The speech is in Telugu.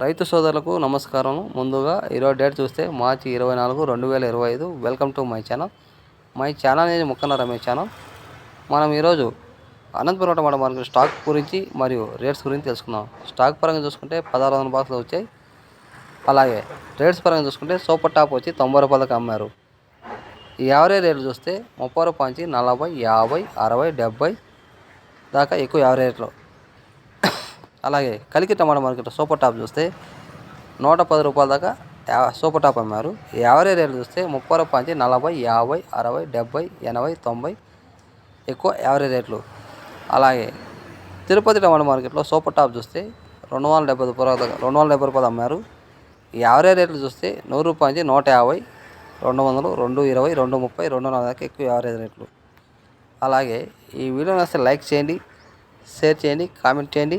రైతు సోదరులకు నమస్కారం. ముందుగా ఈరోజు డేట్ చూస్తే మార్చి ఇరవై నాలుగు రెండు వేల ఇరవై ఐదు. Welcome to my channel my channel అనేది ముక్కన్న రమేష్ ఛానల్ మనం ఈరోజు అనంతపురం టమాటా మార్కెట్ స్టాక్ గురించి మరియు రేట్స్ గురించి తెలుసుకుందాం. స్టాక్ పరంగా చూసుకుంటే పదహారు వందల బాక్సులు వచ్చాయి. అలాగే రేట్స్ పరంగా చూసుకుంటే సూపర్ టాప్ వచ్చి తొంభై రూపాయలకు అమ్మారు. ఈ యావరేజ్ రేట్లు చూస్తే ముప్పై రూపాయల నుంచి నలభై యాభై అరవై డెబ్బై దాకా ఎక్కువ యావరేజ్ రేట్లు అలాగే కలికి టమాటా మార్కెట్ సూపర్ టాప్ చూస్తే నూట పది రూపాయల దాకా సూపర్ టాప్ అమ్మారు. యావరేజ్ రేట్లు చూస్తే ముప్పై రూపాయల నుంచి నలభై యాభై అరవై డెబ్బై ఎనభై తొంభై ఎక్కువ యావరేజ్ రేట్లు. అలాగే తిరుపతి టమాటా మార్కెట్లో సూపర్ టాప్ చూస్తే రెండు వందల డెబ్బై రూపాయల దాకా రెండు వందల డెబ్బై రూపాయలు అమ్మారు. యావరేజ్ రేట్లు చూస్తే నూరు రూపాయల నుంచి నూట యాభై రెండు వందలు రెండు ఇరవై రెండు ముప్పై రెండు వందల దాకా ఎక్కువ యావరేజ్ రేట్లు. అలాగే ఈ వీడియో నచ్చితే లైక్ చేయండి షేర్ చేయండి కామెంట్ చేయండి.